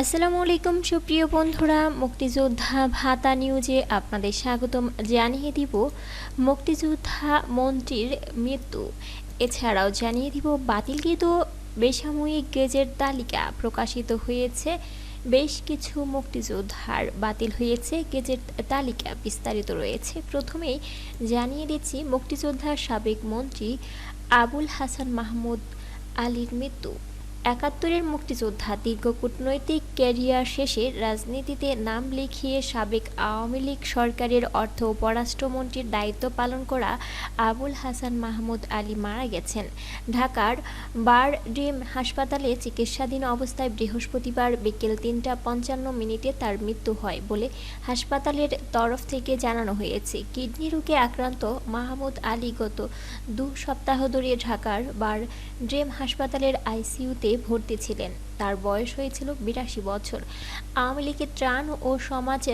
আসসালামু আলাইকুম, সুপ্রিয় বন্ধুরা, মুক্তিযোদ্ধা ভাতা নিউজে আপনাদের স্বাগতম জানিয়ে দিব মুক্তিযোদ্ধা মন্ত্রীর মৃত্যু। এছাড়াও জানিয়ে দিব বাতিলকৃত বেসাময়িক গেজের তালিকা প্রকাশিত হয়েছে। বেশ কিছু মুক্তিযোদ্ধার বাতিল হয়েছে গেজের তালিকা বিস্তারিত রয়েছে। প্রথমেই জানিয়ে দিচ্ছি মুক্তিযোদ্ধার সাবেক মন্ত্রী আবুল হাসান মাহমুদ আলীর মৃত্যু। একাত্তরের মুক্তিযোদ্ধা দীর্ঘ কূটনৈতিক ক্যারিয়ার শেষে রাজনীতিতে নাম লিখিয়ে সাবেক আওয়ামী লীগ সরকারের অর্থ ও পররাষ্ট্রমন্ত্রীর দায়িত্ব পালন করা আবুল হাসান মাহমুদ আলী মারা গেছেন। ঢাকার বার ডিম হাসপাতালে চিকিৎসাধীন অবস্থায় বৃহস্পতিবার বিকেল তিনটা পঞ্চান্ন মিনিটে তার মৃত্যু হয় বলে হাসপাতালের তরফ থেকে জানানো হয়েছে। কিডনি রোগে আক্রান্ত মাহমুদ আলী গত দু সপ্তাহ ধরে ঢাকার বার ড্রেম হাসপাতালের আইসিইউতে ভর্তি ছিলেন। তার বয়স হয়েছিল বিরাশি বছর। আওয়ামী লীগের ত্রাণ ও সমাজ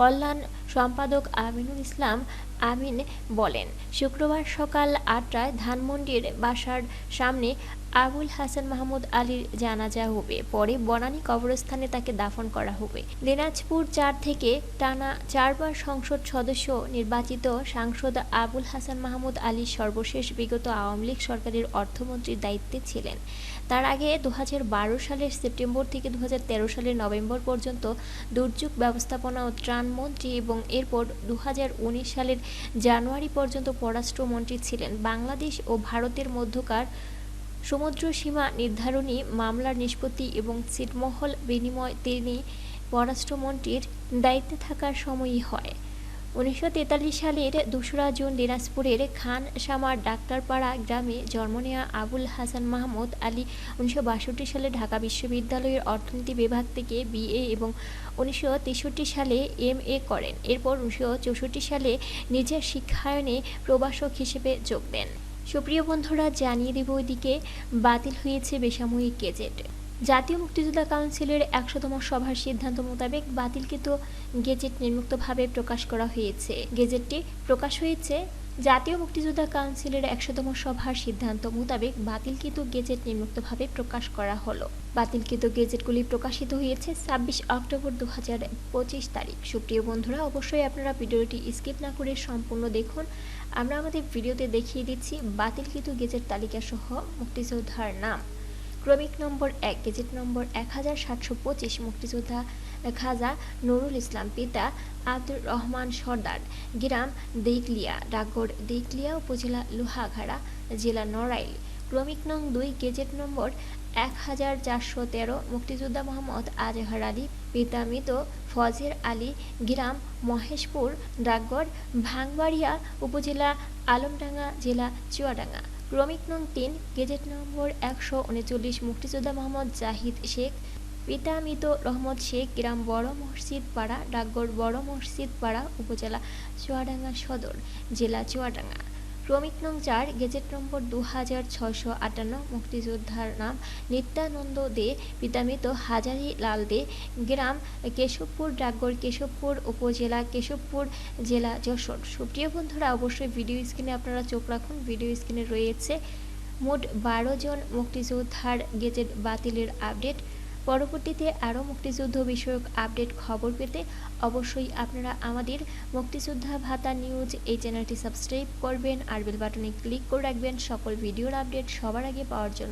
কল্যাণ সম্পাদক আমিনুল ইসলাম আমিন বলেন, শুক্রবার সকাল আটটায় ধানমন্ডির বাসার সামনে আবুল হাসান মাহমুদ আলীর জানাজা হবে। পরে বনানী কবরস্থানে তাকে দাফন করা হবে। দিনাজপুর চার থেকে টানা চারবার সংসদ সদস্য নির্বাচিত সাংসদ আবুল হাসান মাহমুদ আলী সর্বশেষ বিগত আওয়ামী লীগ সরকারের অর্থমন্ত্রীর দায়িত্বে ছিলেন। তার আগে দু হাজার বারো সালের সেপ্টেম্বর থেকে দু হাজার তেরো সালের নভেম্বর পর্যন্ত দুর্যোগ ব্যবস্থাপনা ও ত্রাণ মন্ত্রী এবং এরপর দু হাজার উনিশ সালের জানুয়ারি পর্যন্ত পররাষ্ট্রমন্ত্রী ছিলেন। বাংলাদেশ ও ভারতের মধ্যকার সমুদ্র সীমা নির্ধারণী মামলার নিষ্পত্তি এবং ছিটমহল বিনিময় তিনি পররাষ্ট্রমন্ত্রীর দায়িত্বে থাকার সময়ই হয়। উনিশশো তেতাল্লিশ সালের দোসরা জুন দিনাজপুরের খান সামার ডাক্তারপাড়া গ্রামে জন্ম নেওয়া আবুল হাসান মাহমুদ আলী উনিশশো বাষট্টি সালে ঢাকা বিশ্ববিদ্যালয়ের অর্থনীতি বিভাগ থেকে বিএ এবং উনিশশো তেষট্টি সালে এম এ করেন। এরপর উনিশশো চৌষট্টি সালে নিজের শিক্ষায়নে প্রভাষক হিসেবে যোগ দেন। সুপ্রিয় বন্ধুরা, জানিয়ে দেব ওইদিকে বাতিল হয়েছে বেসামরিক গেজেট। জাতীয় মুক্তিযোদ্ধা কাউন্সিলের একশোতম সভার সিদ্ধান্ত মোতাবেক বাতিলকৃত গেজেট নির্মুক্তভাবে প্রকাশ করা হয়েছে। গেজেটটি প্রকাশ হয়েছে জাতীয় মুক্তিযোদ্ধা কাউন্সিলের একশোতম সভার সিদ্ধান্ত মোতাবেক বাতিলকৃত গেজেট নিম্নোক্তভাবে প্রকাশ করা হলো। বাতিলকৃত গেজেটগুলি প্রকাশিত হয়েছে ছাব্বিশ অক্টোবর দু হাজার পঁচিশ তারিখ। সুপ্রিয় বন্ধুরা, অবশ্যই আপনারা ভিডিওটি স্কিপ না করে সম্পূর্ণ দেখুন। আমরা আমাদের ভিডিওতে দেখিয়ে দিচ্ছি বাতিলকৃত গেজেট তালিকা সহ মুক্তিযোদ্ধার নাম। ক্রমিক নম্বর এক, গেজেট নম্বর এক হাজার সাতশো পঁচিশ মুক্তিযোদ্ধা খাজা নুরুল ইসলাম পিতা আব্দুর রহমান সর্দার, গ্রাম দেইকলিয়া ডাকগড় দেইকলিয়া উপজেলা লোহাঘাড়া, জেলা নড়াইল। ক্রমিক নং দুই, গেজেট নম্বর এক হাজার চারশো তেরো মুক্তিযোদ্ধা মোহাম্মদ আজহার আলী, পিতা মৃত ফজের আলী, গ্রাম মহেশপুর ডাকগড় ভাঙবাড়িয়া উপজেলা আলমডাঙ্গা, জেলা চুয়াডাঙ্গা। ক্রমিক নং তিন, গেজেট নম্বর একশো উনচল্লিশ, মুক্তিযোদ্ধা মোহাম্মদ জাহিদ শেখ, পিতা মৃত রহমত শেখ, গ্রাম বড় মসজিদ পাড়া ডাকগড় বড় মসজিদ পাড়া, উপজেলা চুয়াডাঙ্গা সদর, জেলা চুয়াডাঙ্গা। ক্রমিক নং চার, গেজেট নম্বর দু হাজার ছশো আটান্ন, মুক্তিযোদ্ধার নাম নিত্যানন্দ দে, পিতামিত হাজারি লাল দে, গ্রাম কেশবপুর ডাকগড় কেশবপুর, উপজেলা কেশবপুর, জেলা যশোর। সুপ্রিয় বন্ধুরা, অবশ্যই ভিডিও স্ক্রিনে আপনারা চোখ রাখুন। ভিডিও স্ক্রিনে রয়েছে মোট বারো জন মুক্তিযোদ্ধার গেজেট বাতিলের আপডেট। পরবর্তীতে আরও মুক্তিযুদ্ধ বিষয়ক আপডেট খবর পেতে অবশ্যই আপনারা আমাদের মুক্তিযোদ্ধা ভাতা নিউজ এই চ্যানেলটি সাবস্ক্রাইব করবেন আর বেল বাটনে ক্লিক করে রাখবেন সকল ভিডিওর আপডেট সবার আগে পাওয়ার জন্য।